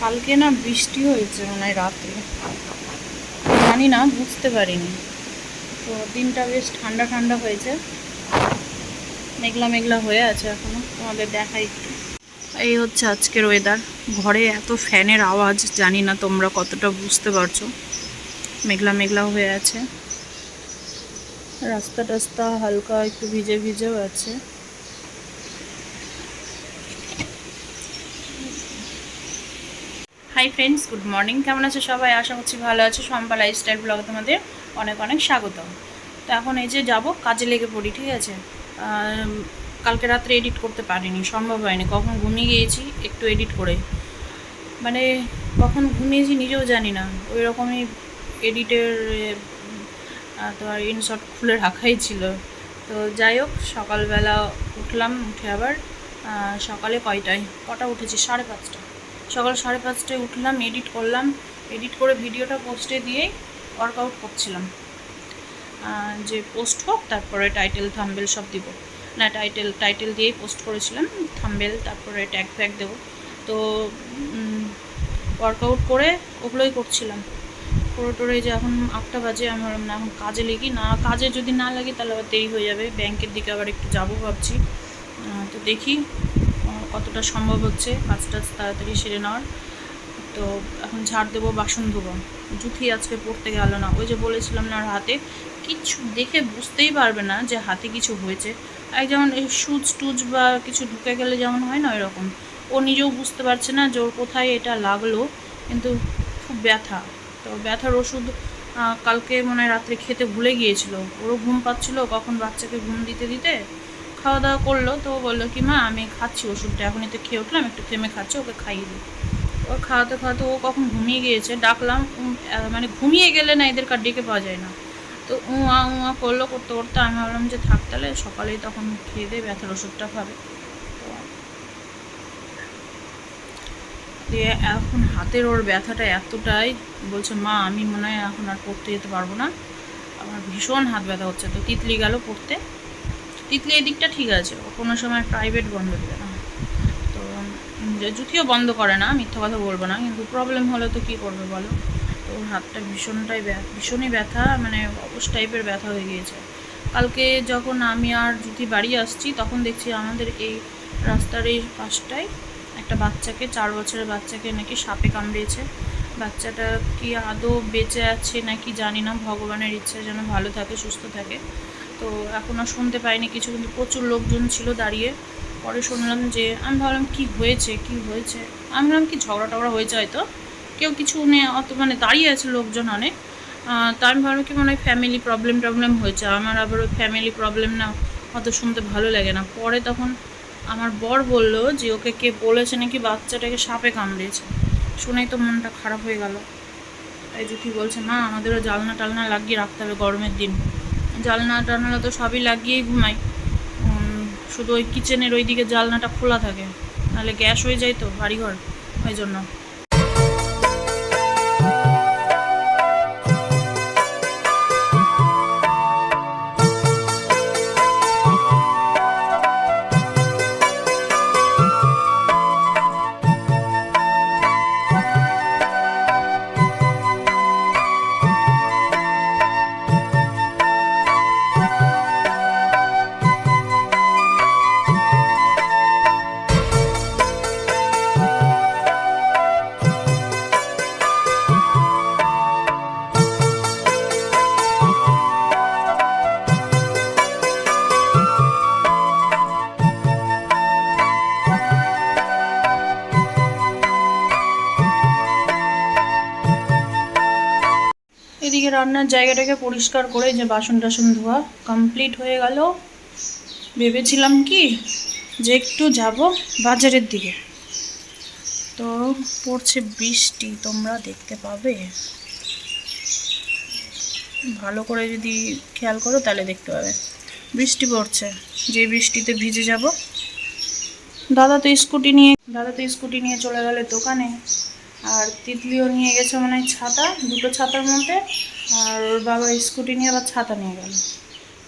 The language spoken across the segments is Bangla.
কালকে না বৃষ্টি হয়েছে মনে হয় রাত্রে। জানি না, বুঝতে পারিনি। তো দিনটা বেশ ঠান্ডা ঠান্ডা হয়েছে। মেঘলা মেঘলা হয়ে আছে এখনও, তোমাদের দেখাই এই হচ্ছে আজকের ওয়েদার ঘরে এত ফ্যানের আওয়াজ, জানি না তোমরা কতটা বুঝতে পারছ। মেঘলা মেঘলা হয়ে আছে। রাস্তা টাস্তা হালকা একটু ভিজে ভিজেও আছে। হাই ফ্রেন্ডস গুড মর্নিং কেমন আছো সবাই? আশা করছি ভালো আছো। সম্পা লাইফস্টাইল ব্লগে তোমাদের অনেক অনেক স্বাগত তো এখন এই যে যাব, কাজে লেগে পড়ি, ঠিক আছে? কালকে রাত্রে এডিট করতে পারিনি, সম্ভব হয়নি। কখন ঘুমিয়ে গিয়েছি, একটু এডিট করে। মানে কখন ঘুমিয়েছি নিজেও জানি না। ওই রকমই এডিটের তোমার ইনশট খুলে রাখাই ছিল। তো যাই হোক, সকালবেলা উঠলাম, উঠে আবার সকালে কয়টায়? কটা উঠেছি? সাড়ে পাঁচটা। সকাল সাড়ে পাঁচটায় উঠলাম এডিট করলাম এডিট করে ভিডিওটা পোস্টে দিয়েই ওয়ার্কআউট করছিলাম। যে পোস্ট হোক, তারপরে টাইটেল থাম্বেল সব দিব। না টাইটেল টাইটেল দিয়েই পোস্ট করেছিলাম থাম্বেল তারপরে ট্যাগ ফ্যাগ দেবো। তো ওয়ার্কআউট করে ওগুলোই করছিলাম। করে টোরে যে এখন আটটা বাজে আমার না, এখন কাজে লেগি না, কাজে যদি না লাগে, তাহলে আবার দেরি হয়ে যাবে। ব্যাংকের দিকে আবার একটু যাব ভাবছি। তো দেখি কতটা সম্ভব হচ্ছে কাজটা তাড়াতাড়ি সেরে নেওয়ার। তো এখন ঝাড় দেবো, বাসন ধোবো। জুথি আজকে পড়তে গেল না। ওই যে বলেছিলাম না হাতে, কিছু দেখে বুঝতেই পারবে না যে হাতে কিছু হয়েছে। এক যেমন এই সুচ টুচ বা কিছু ঢুকে গেলে যেমন হয় না ওই রকম ও নিজেও বুঝতে পারছে না যে ওর কোথায় এটা লাগল, কিন্তু খুব ব্যথা। তো ব্যথার ওষুধ কালকে মনে হয় রাত্রে খেতে ভুলে গিয়েছিল। ওরও ঘুম পাচ্ছিল, কখন বাচ্চাকে ঘুম দিতে দিতে খাওয়া দাওয়া করল, তো বলল কি, মা, আমি খাচ্ছি ওষুধটা, এখনই তো খেয়ে উঠলাম, একটু থেমে খাচ্ছি, ওকে খাইয়ে দিই। ওর খাওয়াতে খাওয়াতে ও কখন ঘুমিয়ে গিয়েছে, ডাকলাম মানে ঘুমিয়ে গেলে না এদের কার ডেকে পাওয়া যায় না। তো উঁয়া উঁয়া করল, করতে করতে আমি ভাবলাম যে থাক তাহলে, সকালেই তখন খেয়ে দিয়ে ব্যথার ওষুধটা খাবে। দিয়ে এখন হাতের ওর ব্যথাটা এতটাই, বলছে, মা, আমি মনে হয় এখন আর পড়তে যেতে পারব না। আমার ভীষণ হাত ব্যথা হচ্ছে, তো তিতলি গেল পড়তে। তিতলি এদিকটা ঠিক আছে কোনো সময় প্রাইভেট বন্ধ দেবে না। তো উম, যে জুতিও বন্ধ করে না মিথ্যা কথা বলব না কিন্তু প্রবলেম হলে তো কী করবে বলো? তো হাতটা ভীষণটাই ভীষণই ব্যথা মানে অবশ টাইপের ব্যথা হয়ে গিয়েছে। কালকে যখন আমি আর জুতি বাড়ি আসছি তখন দেখছি আমাদের এই রাস্তার এই পাশটায় একটা বাচ্চাকে চার বছরের বাচ্চাকে নাকি সাপে কামড়িয়েছে বাচ্চাটা কি আদৌ বেঁচে আছে নাকি জানি না ভগবানের ইচ্ছা যেন ভালো থাকে সুস্থ থাকে। তো এখনও শুনতে পাইনি কিছু, কিন্তু প্রচুর লোকজন ছিল দাঁড়িয়ে। পরে শুনলাম যে, আমি ভাবলাম কি হয়েছে কি হয়েছে? আমি ভাবলাম কি ঝগড়া টগড়া হয়েছে হয়তো। কেউ কিছু নিয়ে অত মানে দাঁড়িয়ে আছে লোকজন অনেক। তা আমি ভাবলাম কি মনে হয় ফ্যামিলি প্রবলেম টবলেম হয়েছে। আমার আবার ওই ফ্যামিলি প্রবলেম না অত শুনতে ভালো লাগে না। পরে তখন আমার বর বলল যে, ওকে কে বলেছে নাকি বাচ্চাটাকে সাপে কামড়েছে। শুনেই তো মনটা খারাপ হয়ে গেল। তাই জুথি বলছে মা আমাদেরও জালনা টালনা লাগিয়ে রাখতে হবে গরমের দিন। জালনা টালনা তো সবই লাগিয়েই ঘুমাই। শুধু ওই কিচেনের ওই দিকে জালনাটা খোলা থাকে। নাহলে গ্যাস হয়ে যায় তো বাড়িঘর, ওই জন্য। রান্নার জায়গাটাকে পরিষ্কার করে যে বাসন টাসন ধোয়া কমপ্লিট হয়ে গেল। ভেবেছিলাম কি যে একটু যাব বাজারের দিকে। তো পড়ছে বৃষ্টি, তোমরা দেখতে পাবে। ভালো করে যদি খেয়াল করো তাহলে দেখতে পাবে। বৃষ্টি পড়ছে, যে বৃষ্টিতে ভিজে যাব। দাদা তো স্কুটি নিয়ে, দাদা তো স্কুটি নিয়ে চলে গেলে দোকানে। আর তিতলিও নিয়ে গেছে মনে ছাতা, দুটো ছাতার মধ্যে। আর ওর বাবা স্কুটি নিয়ে আবার ছাতা নিয়ে গেল।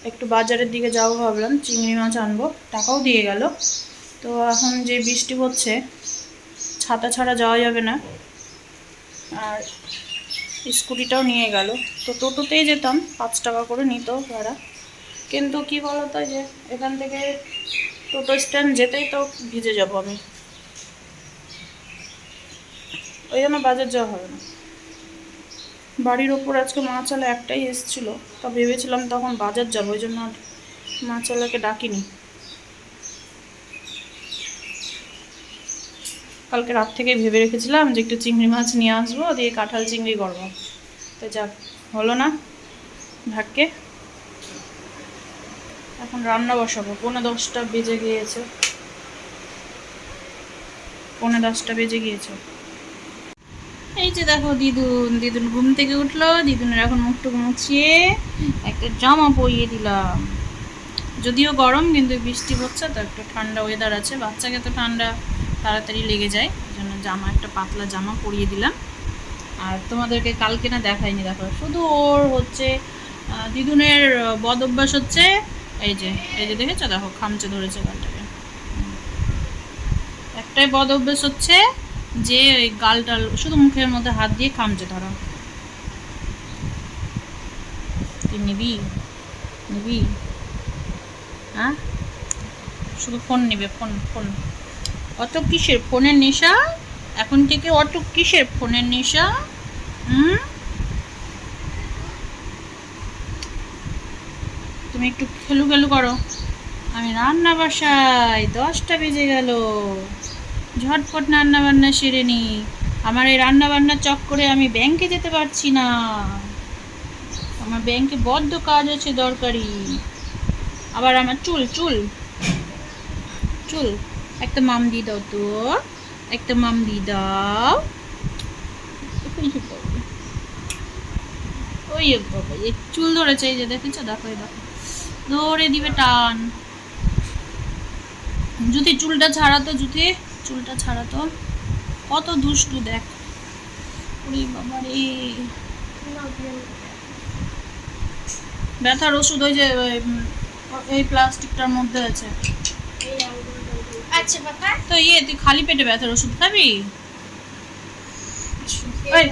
একটু বাজারের দিকে যাব ভাবলাম, চিংড়ি মাছ আনব, টাকাও দিয়ে গেল। তো এখন যে বৃষ্টি হচ্ছে, ছাতা ছাড়া যাওয়া যাবে না। আর স্কুটিটাও নিয়ে গেল। তো টোটোতেই যেতাম, পাঁচ টাকা করে নিত ভাড়া। কিন্তু কি বলতো যে, এখান থেকে টোটো স্ট্যান্ড যেতেই তো ভিজে যাব আমি। ওই জন্য বাজার যাওয়া হবে না। বাড়ির ওপর আজকে মাছ আলা একটাই এসছিল। তা ভেবেছিলাম তখন বাজার যাব, ওই জন্য আর মাছ আলাকে ডাকিনি। কালকে রাত থেকে ভেবে রেখেছিলাম যে একটু চিংড়ি মাছ নিয়ে আসব, দিয়ে কাঁঠাল চিংড়ি করব। তো যাক, হলো না ভাগ্যে। এখন রান্না বসাবো। পৌনে দশটা বেজে গিয়েছে। পৌনে দশটা বেজে গিয়েছে। এই যে দেখো দিদুন দিদুন ঘুম থেকে উঠল, দিদুনের এখন মুখটুক মুছিয়ে একটা জামা পরিয়ে দিলাম। যদিও গরম, কিন্তু বৃষ্টি হচ্ছে, তো একটু ঠান্ডা ওয়েদার আছে। বাচ্চাকে তো ঠান্ডা তাড়াতাড়ি লেগে যায় ওই জন্য জামা, একটা পাতলা জামা পরিয়ে দিলাম। আর তোমাদেরকে কালকে না দেখাইনি, দেখো। শুধু ওর হচ্ছে দিদুনের বদ অভ্যাস হচ্ছে, এই যে এই যে দেখেছ? দেখো, খামচে ধরেছে গালটাকে। একটাই বদ অভ্যাস হচ্ছে যে ওই গালটা শুধু মুখের মধ্যে হাত দিয়ে খামচে ধরা। তুই নিবি? নিবি? হ্যাঁ শুধু ফোন নেবে, ফোন ফোন। অত কিসের ফোনের নেশা? এখন থেকে অত কিসের ফোনের নেশা? হুম? তুমি একটু খেলু খেলু করো। আমি রান্না বাসায় দশটা বেজে গেল। ঝটপট রান্না বান্না সেরে নি। আমার এই রান্না বান্নার চক্করে আমি ব্যাংকে যেতে পারছি না। আমার ব্যাংকে বদ্ধ কাজ আছে দরকারি। আবার আমার চুল চুল। চুল, একটা মাম দিয়ে দাও তো। একটা মাম দিয়ে দাও। ওই বাবা। এই চুল ধরেছে, এই যে দেখেছ? দেখো দেখো। ধরে দিবে টান। জুতি চুলটা ছাড়াতো জুতি চুলটা ছাড়াতো কত দুষ্টু দেখ। ওরে ব্যথার ওষুধ ওই যে এই প্লাস্টিকটার মধ্যে আছে। আচ্ছা বাবা তো ইয়ে তুই খালি পেটে ব্যথার ওষুধ খাবি?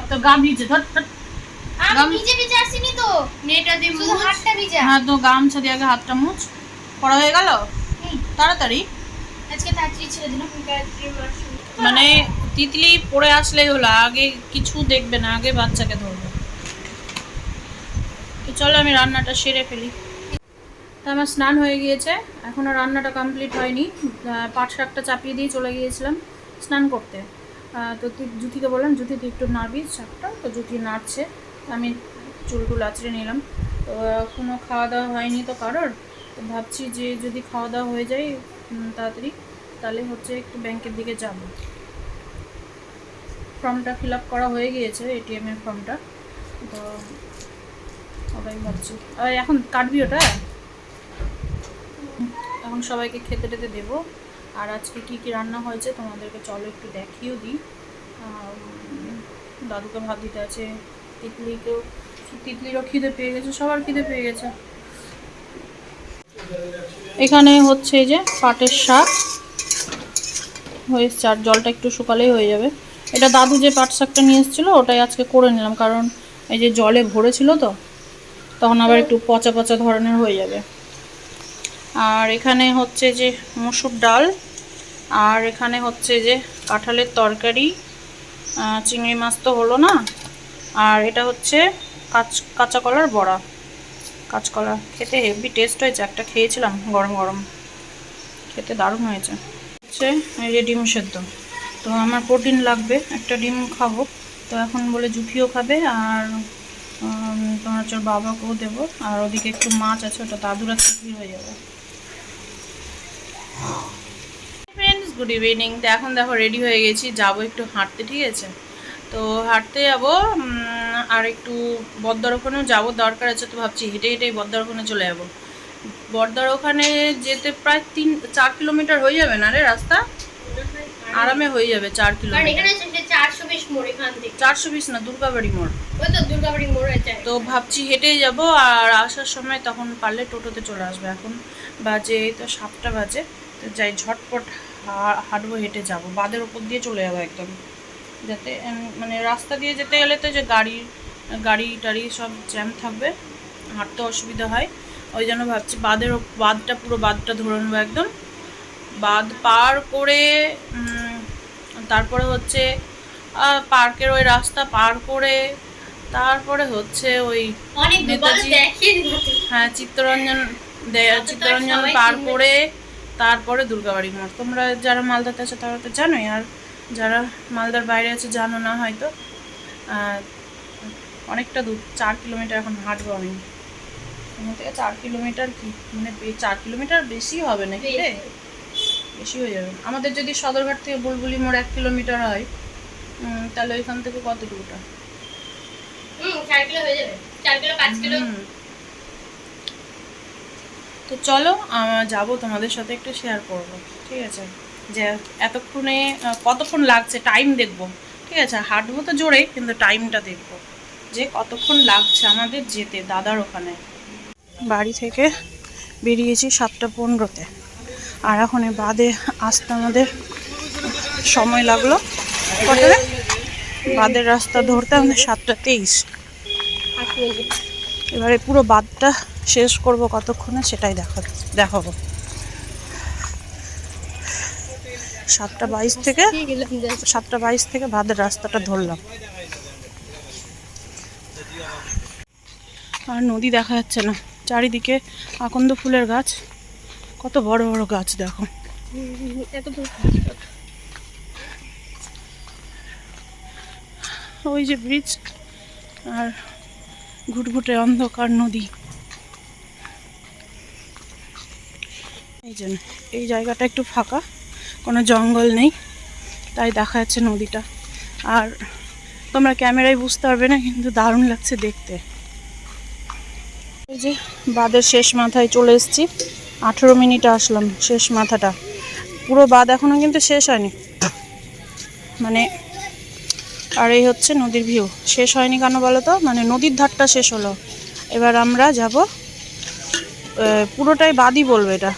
তো গা ভিজে ধর ধর। আমি গাম- ভিজে ভিজে আসিনি তো। দিয়ে হাতটা ভিজা। হ্যাঁ তো গামছা দিয়ে আগে হাতটা মুছ। পড়া হয়ে গেল? তাড়াতাড়ি। মানে তিতলি পড়ে আসলেই হলো, আগে কিছু দেখবে না, আগে বাচ্চাকে ধরবে। তো চলো আমি রান্নাটা সেরে ফেলি। তা আমার স্নান হয়ে গিয়েছে এখনও রান্নাটা কমপ্লিট হয়নি। পাট শাকটা চাপিয়ে দিয়ে চলে গিয়েছিলাম স্নান করতে। তো জুথিকে বললাম, জুথি, তুই একটু নাড়বি শাকটা? তো জুথি নাড়ছে, আমি চুল টুল আঁচড়ে নিলাম। তো এখনও খাওয়া দাওয়া হয়নি তো কারোর? তো ভাবছি যে যদি খাওয়া দাওয়া হয়ে যায় তাড়াতাড়ি, তাহলে হচ্ছে একটু ব্যাংকের দিকে যাব। ফর্মটা ফিল আপ করা হয়ে গিয়েছে এটিএমের ফর্মটা। তো ওটাই ভাবছি আর এখন কাটবি ওটা? এখন সবাইকে খেতে টেতে দেবো। আর আজকে কি কি রান্না হয়েছে তোমাদেরকে চলো একটু দেখিয়েও দিই। দাদুকে ভাত দিতে আছে, তিতলিকেও, তিতলিরও খিদে পেয়ে গেছে, সবার খিদে পেয়ে গেছে। এখানে হচ্ছে এই যে পাটের শাক। হয়েছে আর জলটা একটু শুকালেই হয়ে যাবে। এটা দাদু যে পাট শাকটা নিয়ে এসেছিল, ওটাই আজকে করে নিলাম, কারণ এই যে জলে ভরেছিল তো, তখন আবার একটু পচা পচা ধরনের হয়ে যাবে। আর এখানে হচ্ছে যে মসুর ডাল, আর এখানে হচ্ছে যে কাঁঠালের তরকারি চিংড়ি মাছ তো হলো না, আর এটা হচ্ছে কাঁচ, কাঁচা কলার বড়া। কাঁচকলা খেতে হেভি টেস্ট হয়েছে। একটা খেয়েছিলাম গরম গরম। খেতে দারুণ হয়েছে। হচ্ছে এই যে ডিম সেদ্ধ। তো আমার প্রোটিন লাগবে। একটা ডিম খাব। তো এখন বলে জুফিও খাবে আর তোমার হচ্ছে বাবাকেও দেবো। আর ওদিকে একটু মাছ আছে, ওটা দাদুরা খিচুড়ি হয়ে যাবে। গুড ইভিনিং তো এখন দেখো রেডি হয়ে গেছি। যাব একটু হাঁটতে, ঠিক আছে? তো হাঁটতে যাব আর একটু বদ্দার ওখানেও যাব দরকার আছে তো ভাবছি হেঁটে হেঁটেই বদ্দার ওখানে চলে যাব। বর্দার ওখানে যেতে প্রায় তিন চার কিলোমিটার হয়ে যাবে না রে রাস্তা? আরামে হয়ে যাবে চার কিলোমিটার। চারশো বিশ না দুর্গাবাড়ি মোড়। ওই তো দুর্গাবাড়ি মোড় তো ভাবছি হেঁটেই যাব আর আসার সময় তখন পারলে টোটোতে চলে আসবে। এখন বাজে তো সাতটা বাজে তো যাই ঝটপট হাঁটবো হেঁটে যাব। বাদের ওপর দিয়ে চলে যাব একদম। যাতে মানে রাস্তা দিয়ে যেতে গেলে তো যে গাড়ি গাড়ি টাড়ি সব জ্যাম থাকবে হাঁটতে অসুবিধা হয়। ওই জন্য ভাবছি বাঁধের বাঁধটা পুরো বাঁধটা ধরে নেব একদম। বাঁধ পার করে তারপরে হচ্ছে পার্কের ওই রাস্তা পার করে তারপরে হচ্ছে ওই নেতাজি- হ্যাঁ চিত্তরঞ্জন তো চিত্তরঞ্জন পার করে তারপরে দুর্গাবাড়ি মোড়। তোমরা যারা মালদাতে আছো তারা তো জানোই আর যারা মালদার বাইরে আছে জানো না হয়তো। অনেকটা দূর চার কিলোমিটার এখন হাঁটবো আমি। এখান থেকে চার কিলোমিটার কি? মানে চার কিলোমিটার বেশি হবে নাকি রে? বেশি। হয়ে যাবে। আমাদের যদি সদরঘাট থেকে বুলবুলি মোড় এক কিলোমিটার হয় তাহলে ওইখান থেকে কতটুকুটা? তো চলো আমরা যাব তোমাদের সাথে একটু শেয়ার করব ঠিক আছে? যে এতক্ষণে কতক্ষণ লাগছে? টাইম দেখব ঠিক আছে? হাঁটবো তো জোরে কিন্তু টাইমটা দেখব। যে কতক্ষণ লাগছে আমাদের যেতে দাদার ওখানে। বাড়ি থেকে বেরিয়েছি সাতটা পনেরোতে। আর এখন বাদে আসতে আমাদের সময় লাগল। বাদের রাস্তা ধরতে আমাদের সাতটা তেইশ। এবারে পুরো বাদটা শেষ করব কতক্ষণে সেটাই দেখা দেখাবো। সাতটা বাইশ থেকে। সাতটা বাইশ থেকে বাদের রাস্তাটা ধরলাম। আর নদী দেখা যাচ্ছে না। চারিদিকে আকন্দ ফুলের গাছ। কত বড় বড় গাছ দেখো। ওই যে ব্রিজ আর ঘুটঘুটে অন্ধকার নদী। এই জন্য এই জায়গাটা একটু ফাঁকা কোনো জঙ্গল নেই তাই দেখা যাচ্ছে নদীটা। আর তোমরা ক্যামেরায় বুঝতে পারবে না কিন্তু দারুণ লাগছে দেখতে। এই যে বাঁধের শেষ মাথায় চলে এসেছি। আঠেরো মিনিটে আসলাম শেষ মাথাটা। পুরো বাঁধ এখনও কিন্তু শেষ হয়নি। মানে আর এই হচ্ছে নদীর ভিউ। শেষ হয়নি কেন বলো তো মানে নদীর ধারটা শেষ হলো। এবার আমরা যাব পুরোটাই বাদই বলবে এটা।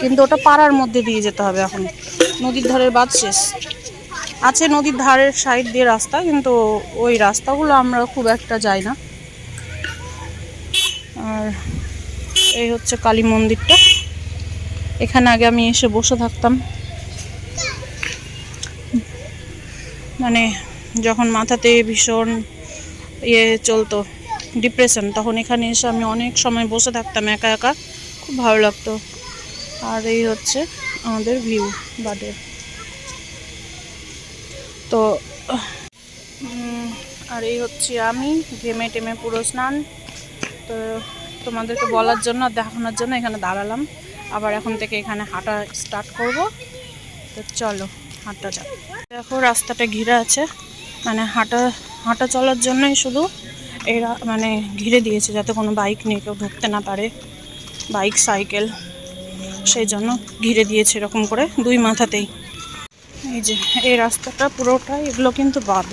কিন্তু ওটা পাড়ার মধ্যে দিয়ে যেতে হবে এখন। নদীর ধারের বাদ শেষ। আছে নদীর ধারের সাইড দিয়ে রাস্তা, কিন্তু ওই রাস্তাগুলো আমরা খুব একটা যাই না আর এই হচ্ছে কালী মন্দিরটা। এখানে আগে আমি এসে বসে থাকতাম। মানে যখন মাথাতে ভীষণ ইয়ে চলতো ডিপ্রেশন তখন এখানে এসে আমি অনেক সময় বসে থাকতাম একা একা। খুব ভালো লাগতো। আর এই হচ্ছে আমাদের ভিউ বাডের তো আর এই হচ্ছে আমি ঘেমে টেমে পুরো স্নান। তো তোমাদেরকে বলার জন্য দেখানোর জন্য এখানে দাঁড়ালাম। আবার এখন থেকে এখানে হাঁটা স্টার্ট করব। তো চলো, হাঁটা যাক। দেখো রাস্তাটা ঘিরে আছে। মানে হাঁটা হাঁটা চলার জন্যই শুধু এরা মানে ঘিরে দিয়েছে যাতে কোনো বাইক নিয়ে কেউ ঢুকতে না পারে। বাইক সাইকেল সেই জন্য ঘিরে দিয়েছে এরকম করে দুই মাথাতেই। এই যে, এই রাস্তাটা পুরোটাই এগুলো কিন্তু বাদ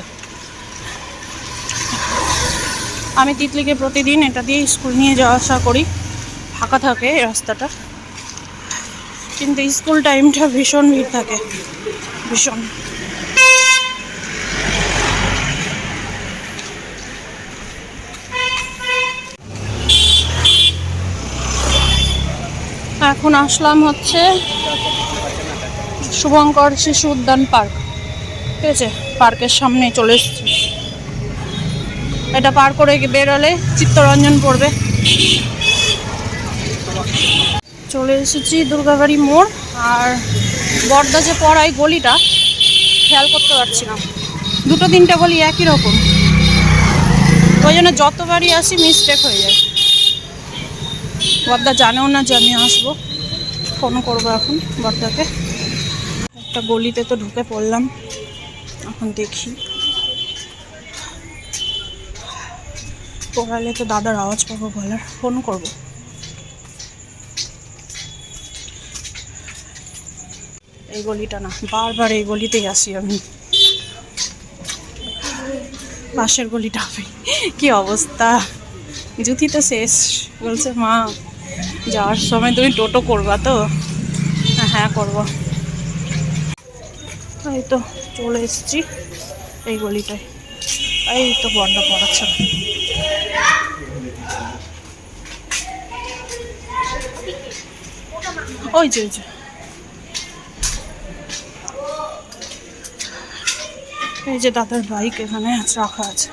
আমি তিতলিকে প্রতিদিন এটা দিয়ে স্কুল নিয়ে যাওয়া আসা করি, ফাঁকা থাকে এই রাস্তাটা। কিন্তু স্কুল টাইমটা ভীষণ ভিড় থাকে, ভীষণ। এখন আসলাম হচ্ছে শুভঙ্কর শিশু উদ্যান পার্ক, ঠিক আছে? পার্কের সামনে চলে এসেছি। এটা পার করে বেরোলে চিত্তরঞ্জন পড়বে। চলে এসেছি দুর্গাবাড়ি মোড়, আর বর্দা যে পড়ায় গলিটা, খেয়াল করতে পারছি না। দুটো তিনটা গলি একই রকম। ওই জন্য যতবারই আসি মিস্টেক হয়ে যায়। বর্দা জানেও না যে আমি আসব। ফোন করব এখন বর্দাকে। একটা গলিতে তো ঢুকে পড়লাম। এখন দেখি। পড়ালে তো দাদার আওয়াজ পাবো বলার ফোন করব। এই গলিটা না বারবার এই গলিতেই আসি আমি। পাশের গলিটা হবে। কি অবস্থা? জুতি তো শেষ। বলছে মা যাওয়ার সময় তুমি টোটো করবা তো? হ্যাঁ, হ্যাঁ করব। এই তো চলে এসেছি এই গলিটায়। এই তো বড্ডা পড়াচ্ছে। ওই যে ওই যে। এই যে দাদার বাইক এখানে রাখা আছে।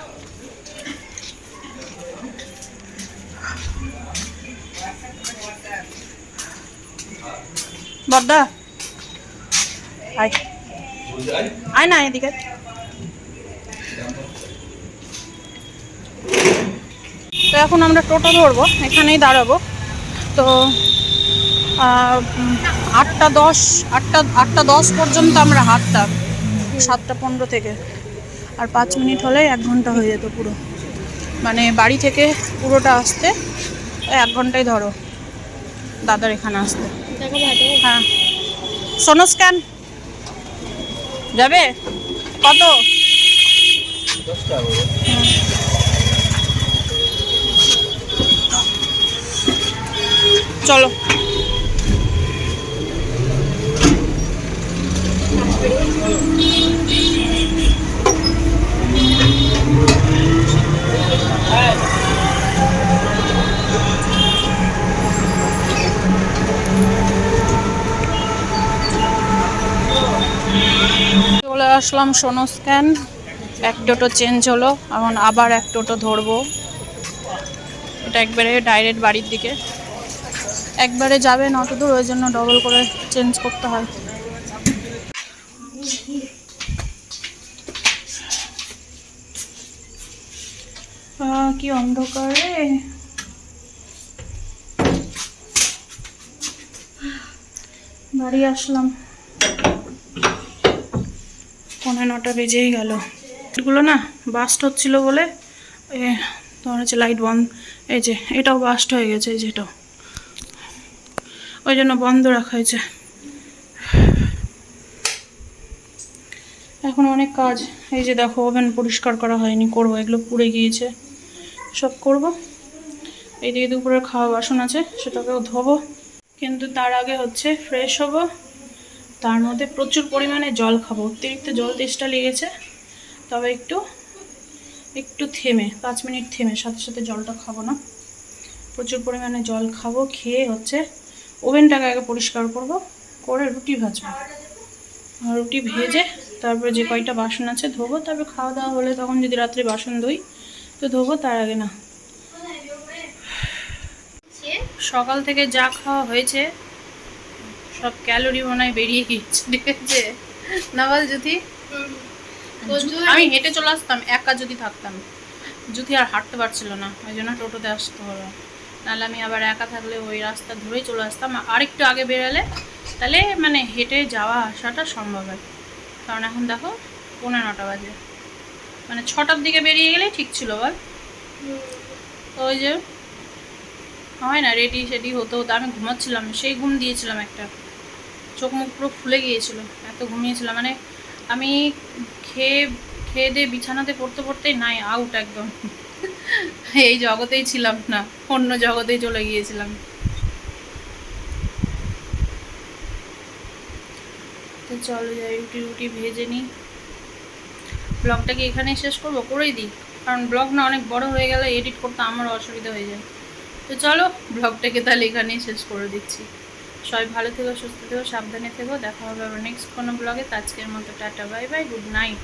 বদ্দা আয়। আয় না এদিকে। তো এখন আমরা টোটো ধরবো, এখানেই দাঁড়াবো। তো আটটা দশ, আটটা আটটা দশ পর্যন্ত আমরা হাঁটতাম, সাতটা পনেরো থেকে। আর পাঁচ মিনিট হলে এক ঘণ্টা হয়ে যেত পুরো। মানে বাড়ি থেকে পুরোটা আসতে এক ঘন্টাই ধরো, দাদার এখানে আসতে। হ্যাঁ। Sono scan. যাবে? কত? চলো। আসলাম সোনো স্ক্যান এক টোটো চেঞ্জ হলো, এখন আবার এক টোটো ধরবো। এটা একবারে ডাইরেক্ট বাড়ির দিকে। একবারে যাবে অত দূর, ওই জন্য ডবল করে চেঞ্জ করতে হয়। কি অন্ধকারে? বাড়ি আসলাম। পৌনে নটা বেজেই গেল। এগুলো না বাস্ট হচ্ছিল বলে তোমার হচ্ছে লাইট বন্ধ, এই যে, এটাও বাস্ট হয়ে গেছে, এই যেটাও ওই জন্য বন্ধ রাখা হয়েছে। এখন অনেক কাজ, এই যে দেখো ওভেন পরিষ্কার করা হয়নি, করব, এগুলো পুড়ে গিয়েছে। সব করব। এইদিকে দুপুরের খাওয়া বাসন আছে, সেটাকেও ধোবো। কিন্তু তার আগে হচ্ছে ফ্রেশ হব। তার মধ্যে প্রচুর পরিমাণে জল খাব। অতিরিক্ত জল তেষ্টা লেগেছে, তবে একটু একটু থেমে, পাঁচ মিনিট থেমে, সাথে সাথে জলটা খাব না। প্রচুর পরিমাণে জল খাব, খেয়ে হচ্ছে ওভেনটাকে আগে পরিষ্কার করব, করে রুটি ভাজবো। রুটি ভেজে, তারপরে যে কয়টা বাসন আছে ধোবো, তারপর খাওয়া দাওয়া হলে তখন যদি রাত্রে বাসন ধুই, তো ধোবো, তার আগে না। সকাল থেকে যা খাওয়া হয়েছে সব ক্যালোরি মনে হয় বেরিয়ে গিয়েছে ঠিক আছে? না বল যদি আমি হেঁটে চলে আসতাম একা যদি থাকতাম। যদি আর হাঁটতে পারছিল না ওই জন্য টোটোতে আসতে হলো। নাহলে আমি আবার একা থাকলে ওই রাস্তা ধরেই চলে আসতাম। আর একটু আগে বেরোলে তাহলে মানে হেঁটে যাওয়া আসাটা সম্ভব হয়। কারণ এখন দেখো পৌনে নটা বাজে। মানে ছটার দিকে বেরিয়ে গেলেই ঠিক ছিল বল। ওই যে হয় না রেডি সেডি হতে হতো আমি ঘুমাচ্ছিলাম সেই ঘুম দিয়েছিলাম একটা। চোখ মুখ পুরো ফুলে গিয়েছিল, এত ঘুমিয়েছিলাম। মানে আমি খেয়ে খেয়ে দিয়ে বিছানাতে পড়তে পড়তেই নাই আউট একদম। এই জগতেই ছিলাম না, অন্য জগতেই চলে গিয়েছিলাম। তো চলো যাই, রুটি রুটি ভেজে নিই। ব্লগটাকে এখানেই শেষ করব? করেই দিই। কারণ ব্লগ না অনেক বড় হয়ে গেলে এডিট করতে আমার অসুবিধা হয়ে যায়। তো চলো, ব্লগটাকে তাহলে এখানেই শেষ করে দিচ্ছি। সবাই ভালো থেকো, সুস্থ থেকো, সাবধানে থেকো। দেখা হবে আবার নেক্সট কোনো ব্লগে আজকের মতো, tata bye bye good night